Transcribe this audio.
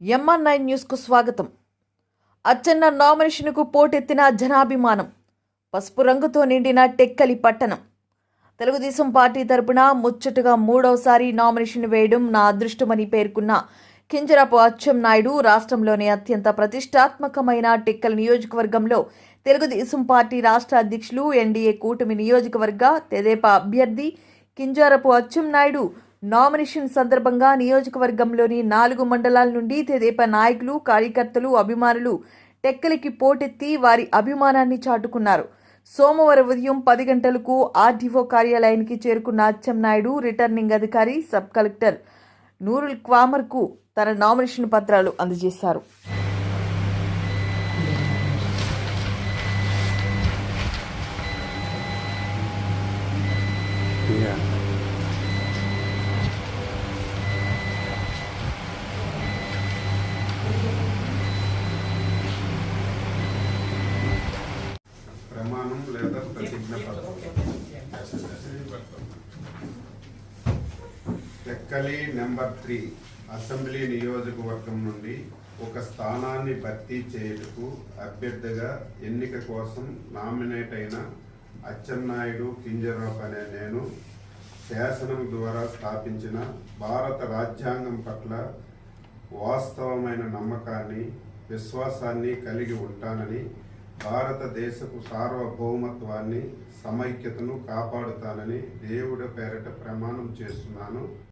MR nine న్యూస్కు స్వాగతం. అచ్చెన్న నామినేషన్కు పోటెత్తిన జనాభిమానం. పసుపు రంగుతో నిండిన టెక్కలి పట్టణం. తెలుగుదేశం పార్టీ తరపున ముచ్చటగా మూడవసారి నామినేషన్ వేయడం నా అదృష్టమని పేర్కొన్న కింజరాపు అచ్చెం నాయుడు రాష్ట్రంలోనే అత్యంత ప్రతిష్టాత్మకమైన టెక్కల నియోజకవర్గంలో తెలుగుదేశం పార్టీ రాష్ట్ర అధ్యక్షులు ఎన్డీఏ కూటమి నియోజకవర్గ తెదేపా అభ్యర్థి కింజారపు అచ్చెం నాయుడు నామినేషన్ సందర్భంగా నియోజకవర్గంలోని నాలుగు మండలాల నుండి తెదేపా నాయకులు కార్యకర్తలు అభిమానులు టెక్కలికి పోటెత్తి వారి అభిమానాన్ని చాటుకున్నారు సోమవారం ఉదయం పది గంటలకు ఆర్డీఓ కార్యాలయానికి చేరుకున్న అచ్చెన్నాయుడు రిటర్నింగ్ అధికారి సబ్ కలెక్టర్ నూరుల్ క్వామర్కు తన నామినేషన్ పత్రాలు అందజేశారు Yeah. Tekkali number three assembly నియోజకవర్గం నుండి ఒక స్థానాన్ని భర్తీ చేయుటకు అభ్యర్థిగా ఎన్నిక కోసం నామినేట్ అయిన అచ్చెన్నాయుడు కింజరాప్ అనే నేను శాసనం ద్వారా స్థాపించిన భారత రాజ్యాంగం పట్ల వాస్తవమైన నమ్మకాన్ని విశ్వాసాన్ని కలిగి ఉంటానని భారతదేశపు సార్వభౌమత్వాన్ని సమైక్యతను కాపాడుతానని దేవుడి పేరట ప్రమాణం చేస్తున్నాను.